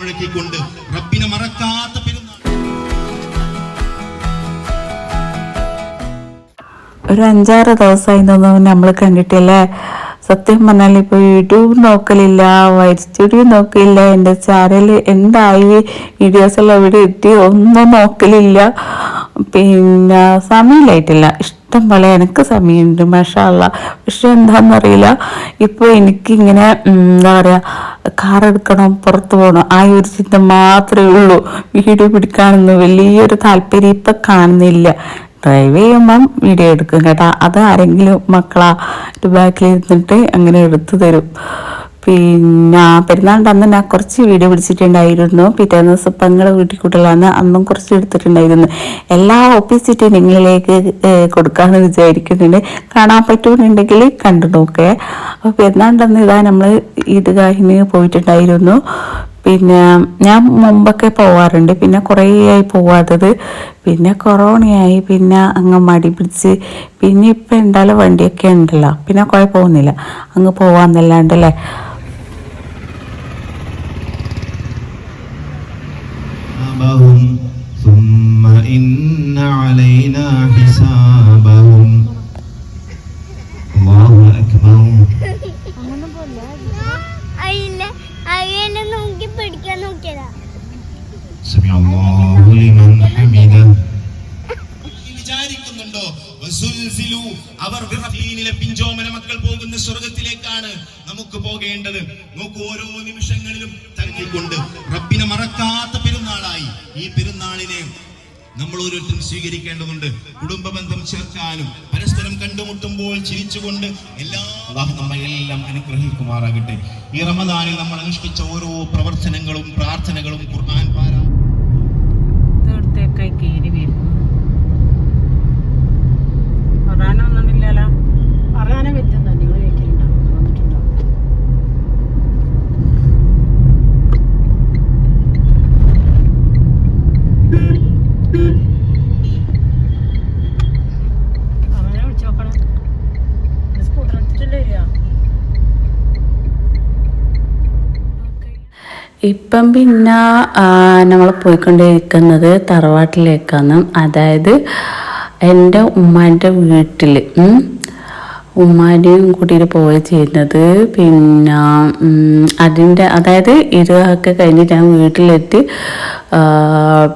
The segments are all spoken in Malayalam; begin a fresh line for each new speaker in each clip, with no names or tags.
മുഴക്കിക്കൊണ്ട് റബ്ബിനെ മറക്കാത്ത പെരുന്നാൾ.
ഒരു അഞ്ചാറ് ദിവസമായി തോന്നുന്നു നമ്മൾ കണ്ടിട്ടില്ലേ. സത്യം പറഞ്ഞാൽ ഇപ്പോൾ യൂട്യൂബ് നോക്കലില്ല വൈറ്റ് സ്റ്റുഡിയോ നോക്കില്ല എന്റെ ചാനൽ എന്തായി വീഡിയോസ് എല്ലാം ഇവിടെ എത്തി ഒന്നും നോക്കലില്ല. പിന്നെ സമയമില്ലായിട്ടില്ല. ഇഷ്ടം പോലെ എനിക്ക് സമയമുണ്ട്. മഷാള്ള പക്ഷെ എന്താണെന്നറിയില്ല ഇപ്പോൾ എനിക്കിങ്ങനെ എന്താ പറയുക കാർ എടുക്കണം പുറത്ത് പോകണം ആ ഒരു ചിന്ത മാത്രമേ ഉള്ളൂ. വീഡിയോ പിടിക്കാനൊന്നും വലിയൊരു താല്പര്യം ഇപ്പം കാണുന്നില്ല. ഡ്രൈവ് ചെയ്യുമ്പം വീഡിയോ എടുക്കും കേട്ടോ. അത് ആരെങ്കിലും മക്കളാ ബാക്കിൽ ഇരുന്നിട്ട് അങ്ങനെ എടുത്തു തരും. പിന്നെ പെരുന്നാളിന്റെ അന്ന് ഞാൻ കുറച്ച് വീഡിയോ പിടിച്ചിട്ടുണ്ടായിരുന്നു. പിറ്റേ ദിവസം പെങ്ങളെ വീട്ടിൽ കൂട്ടലാണ് അന്നും കുറച്ച് എടുത്തിട്ടുണ്ടായിരുന്നു. എല്ലാ ഓപ്പോസിറ്റ് നിങ്ങളിലേക്ക് കൊടുക്കാമെന്ന് വിചാരിക്കുന്നുണ്ട്. കാണാൻ പറ്റുന്നുണ്ടെങ്കിൽ കണ്ടു നോക്കേ. അപ്പോൾ പെരുന്നാളിന്റെ അന്ന് ഇതാ നമ്മൾ ഈദ്ഗാഹിന് പോയിട്ടുണ്ടായിരുന്നു. പിന്നെ ഞാൻ മുമ്പൊക്കെ പോവാറുണ്ട്. പിന്നെ കുറേ ആയി പോവാത്തത്. പിന്നെ കൊറോണയായി. പിന്നെ അങ്ങ് മടി പിടിച്ച്. പിന്നെ ഇപ്പം എന്തായാലും വണ്ടിയൊക്കെ ഉണ്ടല്ലോ. പിന്നെ കുഴപ്പമൊന്നുമില്ല. അങ്ങ് പോവാന്നല്ലാണ്ടല്ലേ.
ثم إن علينا حسابهم الله أكبر
അയില്ല അയ്യനെ നോക്കി പിടിക്കാൻ നോക്കിയതാ
سمع الله لمن حمده വിചാരിക്കുന്നുണ്ടോ വസുൽസിലു. അവർ വിറഫീനിലെ പിഞ്ചോമന മക്കൾ പോകുന്ന സ്വർഗത്തിലേക്കാണ് നമുക്ക് പോകേണ്ടത് നോക്കൂ ഓരോ നിമിഷങ്ങളിലും തങ്ങിക്കൊണ്ട് റബ്ബിനെ മറക്കാത്ത പെരുന്നാളായി ഈ പെരുന്നാളിനെ നമ്മൾ ഓരോരുത്തരും സ്വീകരിക്കേണ്ടതുണ്ട്. കുടുംബ ബന്ധം ചേർക്കാനും പരസ്പരം കണ്ടുമുട്ടുമ്പോൾ ചിരിച്ചുകൊണ്ട് എല്ലാ അല്ലാഹു നമ്മെ എല്ലാം അനുഗ്രഹിക്കുമാറാകട്ടെ. ഈ റമദാനിൽ നമ്മൾ അനുഷ്ഠിച്ച ഓരോ പ്രവർത്തനങ്ങളും പ്രാർത്ഥനകളും
ഇപ്പം പിന്നെ നമ്മൾ പോയിക്കൊണ്ടിരിക്കുന്നത് തറവാട്ടിലേക്കാണ്. അതായത് എന്റെ ഉമ്മാന്റെ വീട്ടിൽ ഉമ്മാന്റെയും കൂട്ടിയിട്ട് പോയി ചെയ്യുന്നത്. പിന്നെ അതിന്റെ അതായത് ഇരുപതൊക്കെ കഴിഞ്ഞിട്ട് ഞാൻ വീട്ടിലെത്തി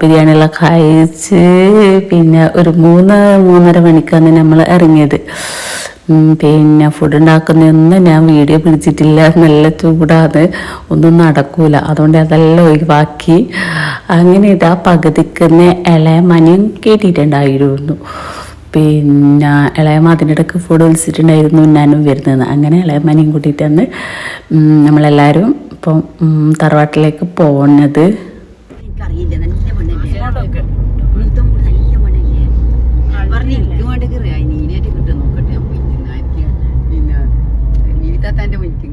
ബിരിയാണിയെല്ലാം കഴിച്ച് പിന്നെ ഒരു മൂന്ന് മൂന്നര മണിക്കാണ് നമ്മൾ ഇറങ്ങിയത്. പിന്നെ ഫുഡ് ഉണ്ടാക്കുന്നതൊന്നും ഞാൻ വീഡിയോ പിടിച്ചിട്ടില്ല. നല്ല ചൂടാണ്. ഒന്നും നടക്കൂല. അതുകൊണ്ട് അതെല്ലാം ഒഴിവാക്കി. അങ്ങനെ ഇതാ പകുതിക്കുന്ന ഇളയമനിയും കേട്ടിട്ടുണ്ടായിരുന്നു. പിന്നെ ഇളയമ്മ അതിനിടയ്ക്ക് ഫുഡ് വിളിച്ചിട്ടുണ്ടായിരുന്നു. ഞാനും വരുന്നത്. അങ്ങനെ ഇളയമ്മനെയും കൂട്ടിയിട്ടാണ് ഉം, നമ്മളെല്ലാവരും ഇപ്പം തറവാട്ടിലേക്ക് പോകുന്നത്
എനിക്കറിയില്ല മണ്ണല്ലേ ഉളുത്തം കൂടി നല്ല മണ്ണല്ലേ പറഞ്ഞു എനിക്ക് വേണ്ടി കയറിയായി നീനായിട്ട് കിട്ടും നോക്കട്ടെ ഞാൻ പോയി ആയിരിക്കും പിന്നെ നീതാത്താന്റെ മണിക്കും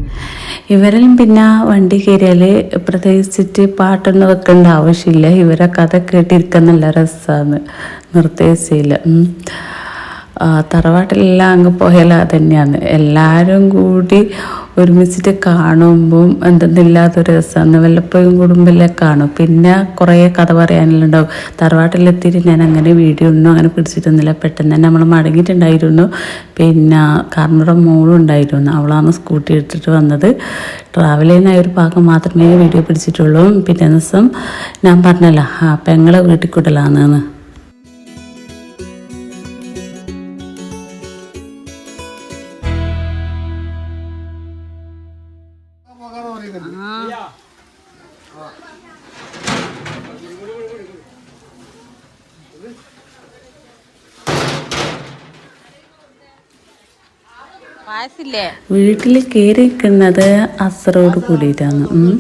ഇവരെല്ലാം പിന്നെ വണ്ടി കയറിയാൽ പ്രത്യേകിച്ചിട്ട് പാട്ടൊന്നും വെക്കേണ്ട ആവശ്യമില്ല. ഇവരെ കഥ കേട്ടിരിക്കാൻ നല്ല രസമാണ് നിർദ്ദേശിച്ചില്ല. ആ, തറവാട്ടിലെല്ലാം അങ്ങ് പോയാൽ തന്നെയാണ് എല്ലാവരും കൂടി ഒരുമിച്ചിട്ട് കാണുമ്പം എന്തെന്നില്ലാത്തൊരു രസമാണ് വല്ലപ്പോഴും കുടുംബമെല്ലാം കാണും. പിന്നെ കുറേ കഥ പറയാനെല്ലാം ഉണ്ടാവും തറവാട്ടിലെത്തിയിട്ട് ഞാൻ അങ്ങനെ വീഡിയോ ഒന്നും അങ്ങനെ പിടിച്ചിട്ടൊന്നുമില്ല. പെട്ടെന്ന് തന്നെ നമ്മൾ മടങ്ങിയിട്ടുണ്ടായിരുന്നു. പിന്നെ കാർമ്മയുടെ മോളും ഉണ്ടായിരുന്നു. അവളാണ് സ്കൂട്ടി എടുത്തിട്ട് വന്നത്. ചെയ്യുന്ന ഒരു ഭാഗം മാത്രമേ വീഡിയോ പിടിച്ചിട്ടുള്ളൂ. പിറ്റേ ദിവസം ഞാൻ പറഞ്ഞല്ലോ ആ പെങ്ങളെ വീട്ടിൽ കൂടലാണെന്ന്. വീട്ടിൽ കയറി നിൽക്കുന്നത് അസറോട് കൂടിയിട്ടാണ്. ഉം.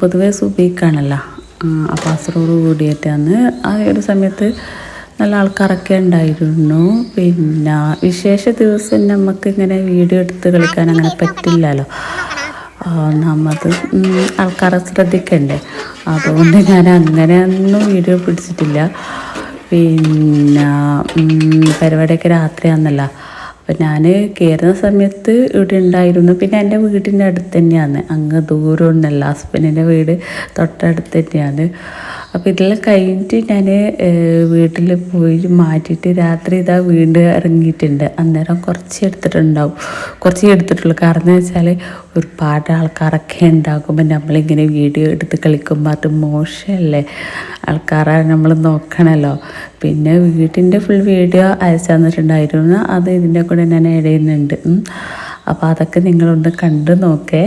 പൊതുവെ സുബീക്കാണല്ലോ അപ്പോൾ അസറോട് കൂടിയിട്ടാണ്. ആ ഒരു സമയത്ത് നല്ല ആൾക്കാരൊക്കെ ഉണ്ടായിരുന്നു. പിന്നെ വിശേഷ ദിവസം നമുക്ക് ഇങ്ങനെ വീഡിയോ എടുത്ത് കളിക്കാൻ അങ്ങനെ പറ്റില്ലല്ലോ. നമ്മത് ആൾക്കാരെ ശ്രദ്ധിക്കണ്ടേ? അതുകൊണ്ട് ഞാൻ അങ്ങനെയൊന്നും വീഡിയോ പിടിച്ചിട്ടില്ല. പിന്നെ പരിപാടിയൊക്കെ രാത്രിയാണെന്നല്ല അപ്പം ഞാൻ കയറുന്ന സമയത്ത് ഇവിടെ ഉണ്ടായിരുന്നു. പിന്നെ എന്റെ വീടിന്റെ അടുത്ത് തന്നെയാണ്. അങ്ങ് ദൂരമൊന്നുമല്ല. ഹസ്ബൻഡിന്റെ വീട് തൊട്ടടുത്ത് തന്നെയാണ്. അപ്പോൾ ഇതെല്ലാം കഴിഞ്ഞിട്ട് ഞാൻ വീട്ടിൽ പോയി മാറ്റിയിട്ട് രാത്രി ഇതാ വീണ്ടും ഇറങ്ങിയിട്ടുണ്ട്. അന്നേരം കുറച്ച് എടുത്തിട്ടുണ്ടാവും. കുറച്ച് എടുത്തിട്ടുള്ളൂ. കാരണം എന്ന് വെച്ചാൽ ഒരുപാട് ആൾക്കാരൊക്കെ ഉണ്ടാകുമ്പോൾ നമ്മളിങ്ങനെ വീഡിയോ എടുത്ത് കളിക്കുമ്പോൾ അത് മോശമല്ലേ ആൾക്കാരെ നമ്മൾ നോക്കണമല്ലോ പിന്നെ വീട്ടിന്റെ ഫുൾ വീഡിയോ അയച്ചു തന്നിട്ടുണ്ടായിരുന്നു. അത് ഇതിന്റെ കൂടെ ഞാൻ ഇടയുന്നുണ്ട് അപ്പോൾ അതൊക്കെ നിങ്ങളൊന്ന് കണ്ടു നോക്കേ.